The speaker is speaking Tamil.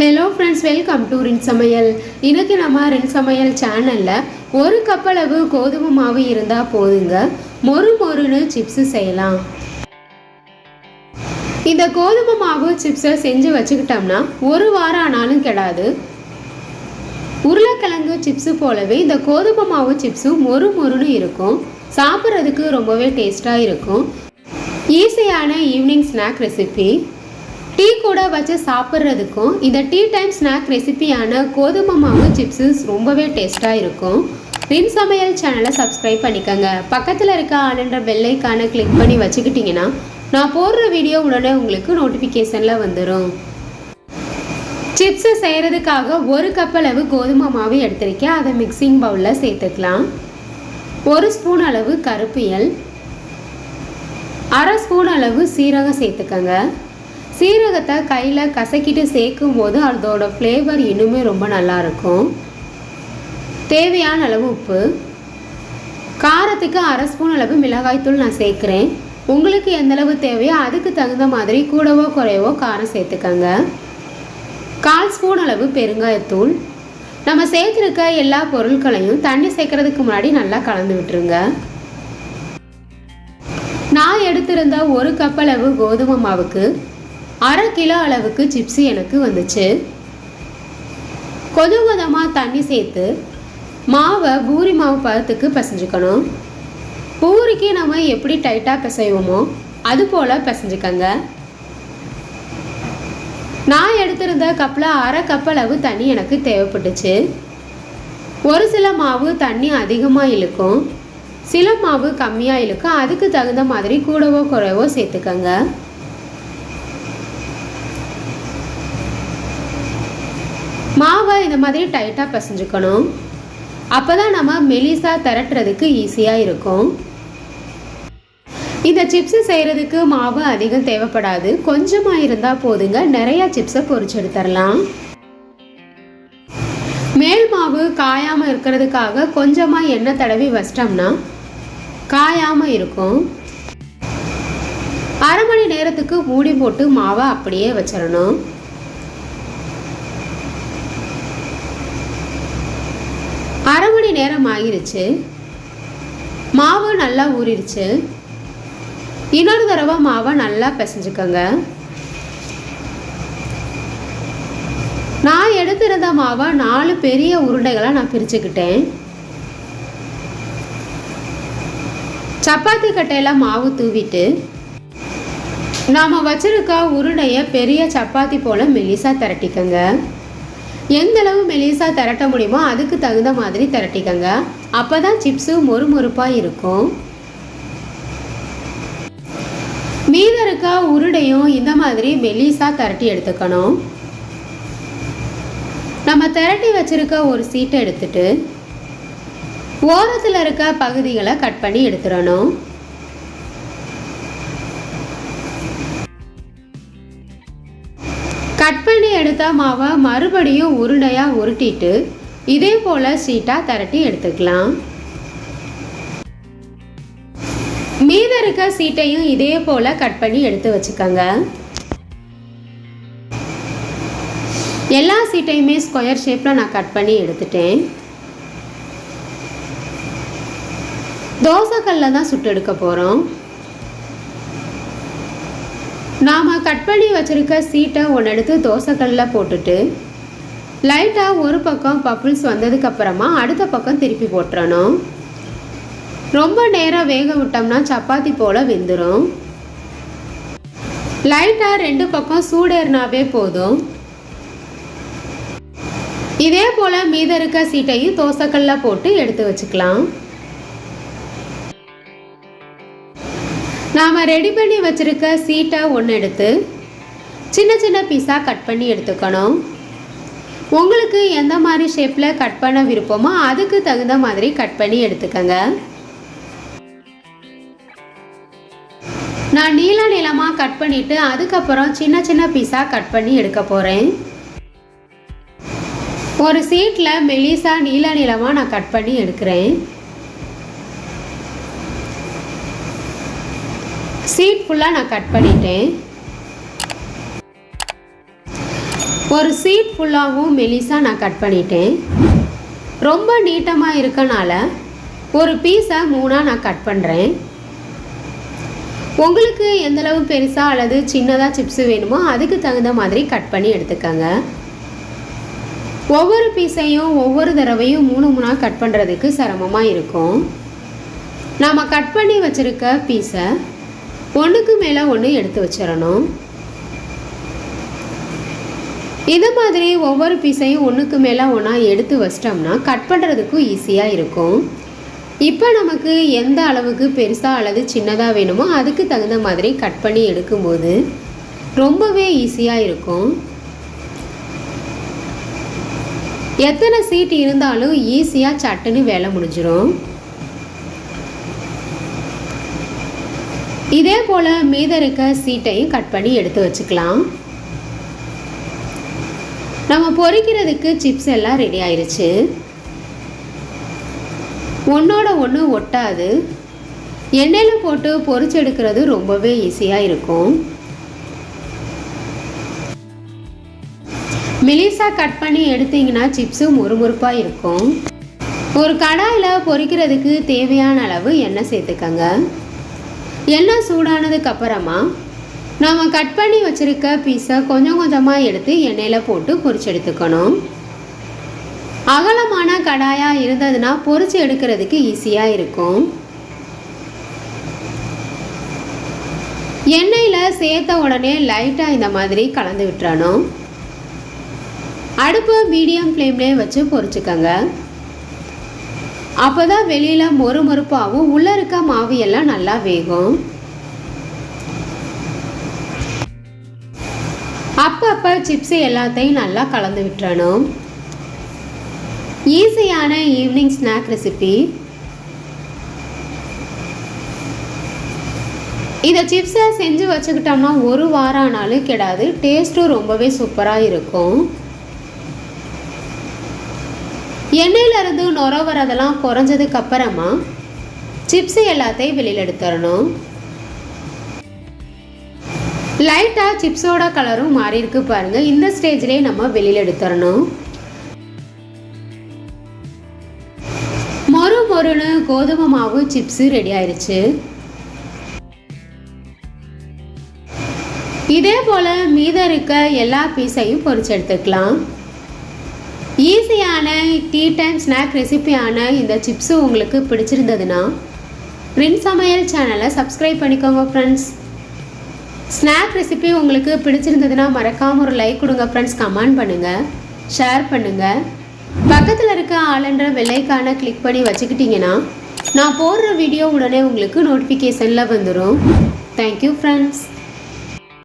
ஹலோ ஃப்ரெண்ட்ஸ் வெல்கம் டு ரின் சமையல் இன்றைக்கி நம்ம ரின் சமையல் சேனலில் ஒரு கப்பளவு கோதுமை மாவு இருந்தால் போதுங்க. மொறு மொறுன்னு சிப்ஸு செய்யலாம். இந்த கோதுமை மாவு சிப்ஸை செஞ்சு வச்சுக்கிட்டோம்னா ஒரு வாரம் ஆனாலும் கெடாது. உருளைக்கிழங்கு சிப்ஸு போலவே இந்த கோதுமை மாவு சிப்ஸும் மொறு மொறுன்னு இருக்கும். சாப்பிட்றதுக்கு ரொம்பவே டேஸ்ட்டாக இருக்கும். ஈஸியான ஈவினிங் ஸ்நாக் ரெசிபி டீ கூட வச்சு சாப்பிட்றதுக்கும் இந்த டீ டைம் ஸ்நாக் ரெசிபியான கோதுமை மாவு சிப்ஸஸ் ரொம்பவே டேஸ்ட்டாக இருக்கும். ரின் சமையல் சேனலை சப்ஸ்கிரைப் பண்ணிக்கோங்க. பக்கத்தில் இருக்க ஆளுன்ற பெல்லைக்கான கிளிக் பண்ணி வச்சுக்கிட்டிங்கன்னா நான் போடுற வீடியோ உடனே உங்களுக்கு நோட்டிஃபிகேஷனில் வந்துடும் சிப்ஸு செய்கிறதுக்காக ஒரு கப் அளவு கோதுமை மாவு எடுத்திருக்கேன். அதை மிக்சிங் பவுலில் சேர்த்துக்கலாம். ஒரு ஸ்பூன் அளவு கருப்பியல் அரை ஸ்பூன் அளவு சீரகம் சேர்த்துக்கங்க. சீரகத்தை கையில் கசக்கிட்டு சேர்க்கும் போது அதோட ஃப்ளேவர் இன்னுமே ரொம்ப நல்லா இருக்கும். தேவையான அளவு உப்பு. காரத்துக்கு அரை ஸ்பூன் அளவு மிளகாய்த்தூள் நான் சேர்க்குறேன். உங்களுக்கு எந்தளவு தேவையோ அதுக்கு தகுந்த மாதிரி கூடவோ குறையவோ காரம் சேர்த்துக்கங்க. கால் ஸ்பூன் அளவு பெருங்காயத்தூள் நம்ம சேர்த்துருக்க எல்லா பொருட்களையும் தண்ணி சேர்க்கறதுக்கு முன்னாடி நல்லா கலந்து விட்டுருங்க. நான் எடுத்திருந்த ஒரு கப் அளவு கோதுமை மாவுக்கு அரை கிலோ அளவுக்கு சிப்ஸு எனக்கு வந்துச்சு. கொஞ்சம் கொஞ்சமாக தண்ணி சேர்த்து மாவை பூரி மாவு பதத்துக்கு பிசைஞ்சுக்கணும். பூரிக்கு நம்ம எப்படி டைட்டாக பிசைவோமோ அது போல் பிசைஞ்சுக்கங்க. நான் எடுத்திருந்த கப்பில் அரை கப் அளவு தண்ணி எனக்கு தேவைப்பட்டுச்சு. ஒரு சில மாவு தண்ணி அதிகமாக இழுக்கும். சில மாவு கம்மியாக இழுக்கும். அதுக்கு தகுந்த மாதிரி கூடவோ குறைவோ சேர்த்துக்கங்க. மாவை இந்த மாதிரி டைட்டாக பிசைஞ்சுக்கணும். அப்போ தான் நம்ம மெலிசாக திரட்டுறதுக்கு ஈஸியாக இருக்கும். இந்த சிப்ஸு செய்கிறதுக்கு மாவு அதிகம் தேவைப்படாது. கொஞ்சமாக இருந்தால் போதுங்க. நிறையா சிப்ஸை பொறிச்சு எடுத்துடலாம். மேல் மாவு காயாமல் இருக்கிறதுக்காக கொஞ்சமாக எண்ணெய் தடவி வச்சிட்டோம்னா காயாமல் இருக்கும். அரை மணி நேரத்துக்கு மூடி போட்டு மாவை அப்படியே வச்சிடணும். அரை மணி நேரம் ஆகிருச்சு. மாவு நல்லா ஊறிடுச்சு. இன்னொரு தடவை மாவை நல்லா பிசைஞ்சுக்கோங்க. நான் எடுத்திருந்த மாவை நாலு பெரிய உருண்டைகளாக நான் பிரிச்சுக்கிட்டேன். சப்பாத்தி கட்டையில் மாவு தூவிட்டு நாம் வச்சிருக்க உருண்டையை பெரிய சப்பாத்தி போல் மெலிசாக திரட்டிக்கோங்க. எந்த அளவு மெலிசாக திரட்ட முடியுமோ அதுக்கு தகுந்த மாதிரி திரட்டிக்கங்க. அப்போ தான் சிப்ஸு மொறுமொறுப்பாக இருக்கும். மீத இருக்க உருடையும் இந்த மாதிரி மெலிசாக திரட்டி எடுத்துக்கணும். நம்ம திரட்டி வச்சுருக்க ஒரு சீட்டை எடுத்துட்டு ஓரத்தில் இருக்க பகுதிகளை கட் பண்ணி எடுத்துடணும். எடுத்த மாவை மறுபடியும் உருண்டையாக உருட்டிட்டு இதே போல் சீட்டாக திரட்டி எடுத்துக்கலாம். மீத இருக்க சீட்டையும் இதே போல் கட் பண்ணி எடுத்து வச்சுக்கோங்க. எல்லா சீட்டையுமே ஸ்கொயர் ஷேப்பில் நான் கட் பண்ணி எடுத்துட்டேன். தோசைக்கல்லில் தான் சுட்டு எடுக்க போகிறோம் நாம் கட் பண்ணி வச்சுருக்க சீட்டை ஒன்று எடுத்து தோசைக்கல்லில் போட்டுட்டு லைட்டாக ஒரு பக்கம் பப்புள்ஸ் வந்ததுக்கப்புறமா அடுத்த பக்கம் திருப்பி போட்டுறணும். ரொம்ப நேரம் வேக விட்டோம்னா சப்பாத்தி போல் வெந்துடும் லைட்டாக ரெண்டு பக்கம் சூடேறினாவே போதும். இதே போல் மீத இருக்க சீட்டையும் தோசைக்கல்லில் போட்டு எடுத்து வச்சுக்கலாம். நாம் ரெடி பண்ணி வச்சுருக்க சீட்டை ஒன்று எடுத்து சின்ன சின்ன பீஸாக கட் பண்ணி எடுத்துக்கணும். உங்களுக்கு எந்த மாதிரி ஷேப்பில் கட் பண்ண விருப்பமோ அதுக்கு தகுந்த மாதிரி கட் பண்ணி எடுத்துக்கோங்க. நான் நீள நீளமாக கட் பண்ணிவிட்டு அதுக்கப்புறம் சின்ன சின்ன பீஸாக கட் பண்ணி எடுக்க போகிறேன் ஒரு சீட்டில் மெலிசா நீள நீளமாக நான் கட் பண்ணி எடுக்கிறேன். சீட் ஃபுல்லாக நான் கட் பண்ணிட்டேன். ஒரு சீட் ஃபுல்லாகவும் மெலிசாக நான் கட் பண்ணிட்டேன். ரொம்ப நீட்டமாக இருக்கனால ஒரு பீஸை மூணாக நான் கட் பண்ணுறேன் உங்களுக்கு எந்தளவு பெருசாக அல்லது சின்னதாக சிப்ஸு வேணுமோ அதுக்கு தகுந்த மாதிரி கட் பண்ணி எடுத்துக்கோங்க. ஒவ்வொரு பீஸையும் ஒவ்வொரு தடவையும் மூணு மூணாக கட் பண்ணுறதுக்கு சிரமமாக இருக்கும். நாம் கட் பண்ணி வச்சுருக்க பீஸை ஒன்றுக்கு மேலே ஒன்று எடுத்து வச்சிடணும். இது மாதிரி ஒவ்வொரு பீஸையும் ஒன்றுக்கு மேலே ஒன்றா எடுத்து வச்சிட்டோம்னா கட் பண்ணுறதுக்கும் ஈஸியாக இருக்கும். இப்போ நமக்கு எந்த அளவுக்கு பெருசாக அல்லது சின்னதாக வேணுமோ அதுக்கு தகுந்த மாதிரி கட் பண்ணி எடுக்கும்போது ரொம்பவே ஈஸியாக இருக்கும். எத்தனை சீட் இருந்தாலும் ஈஸியாக சட்டுன்னு வேலை முடிஞ்சிடும் இதே போல் மீத இருக்க சீட்டையும் கட் பண்ணி எடுத்து வச்சுக்கலாம். நம்ம பொரிக்கிறதுக்கு சிப்ஸ் எல்லாம் ரெடி ஆயிடுச்சு ஒன்றோட ஒன்று ஒட்டாது. எண்ணெயில் போட்டு பொரிச்சு எடுக்கிறது ரொம்பவே ஈஸியாக இருக்கும். மெலிசா கட் பண்ணி எடுத்தீங்கன்னா சிப்ஸு முறுமுறுப்பாக இருக்கும். ஒரு கடாயில் பொறிக்கிறதுக்கு தேவையான அளவு எண்ணெய் சேர்த்துக்கங்க. எண்ணெய் சூடானதுக்கு அப்புறமா நாம் கட் பண்ணி வச்சுருக்க பீஸை கொஞ்சம் கொஞ்சமாக எடுத்து எண்ணெயில் போட்டு பொரிச்சு எடுத்துக்கணும் அகலமான கடாயாக இருந்ததுன்னா பொரிச்சு எடுக்கிறதுக்கு ஈஸியாக இருக்கும். எண்ணெயில் சேர்த்த உடனே லைட்டாக இந்த மாதிரி கலந்து விட்டுறணும். அடுப்பு மீடியம் ஃப்ளேம்லேயே வச்சு பொரிச்சுக்கோங்க. அப்போ தான் வெளியில் மொறு மொறுப்பாகவும் உள்ளே இருக்க மாவு எல்லாம் நல்லா வேகும். அப்பப்போ சிப்ஸு எல்லாத்தையும் நல்லா கலந்து விட்டுறணும். ஈஸியான ஈவினிங் ஸ்நாக் ரெசிபி. இதை சிப்ஸை செஞ்சு வச்சுக்கிட்டோம்னா ஒரு வாரம் ஆனாலும் கிடாது. டேஸ்ட்டும் ரொம்பவே சூப்பராக இருக்கும். எண்ணெயிலிருந்து நுர வரதெல்லாம் குறைஞ்சதுக்கு அப்புறமா சிப்ஸு எல்லாத்தையும் வெளியில் எடுத்துடணும். லைட்டாக சிப்ஸோட கலரும் மாறி இருக்கு பாருங்கள் இந்த ஸ்டேஜ்லேயே நம்ம வெளியில் எடுத்துடணும். மொறு மொறுன்னு கோதுமை மாவு சிப்ஸு ரெடி ஆயிடுச்சு இதே போல் மீதம் இருக்க எல்லா பீஸையும் பொறிச்சு எடுத்துக்கலாம். ஈஸியான டீ டைம் ஸ்நாக் ரெசிபியான இந்த சிப்ஸு உங்களுக்கு பிடிச்சிருந்ததுன்னா ரின் சமையல் சேனலை சப்ஸ்கிரைப் பண்ணிக்கோங்க ஃப்ரெண்ட்ஸ் ஸ்நாக் ரெசிபி உங்களுக்கு பிடிச்சிருந்ததுன்னா மறக்காமல் ஒரு லைக் கொடுங்க ஃப்ரெண்ட்ஸ் கமெண்ட் பண்ணுங்கள் ஷேர் பண்ணுங்கள் பக்கத்தில் இருக்க ஆளுன்ற வெள்ளைக்கான கிளிக் பண்ணி வச்சுக்கிட்டிங்கன்னா நான் போடுற வீடியோ உடனே உங்களுக்கு நோட்டிஃபிகேஷனில் வந்துடும் தேங்க்யூ ஃப்ரெண்ட்ஸ்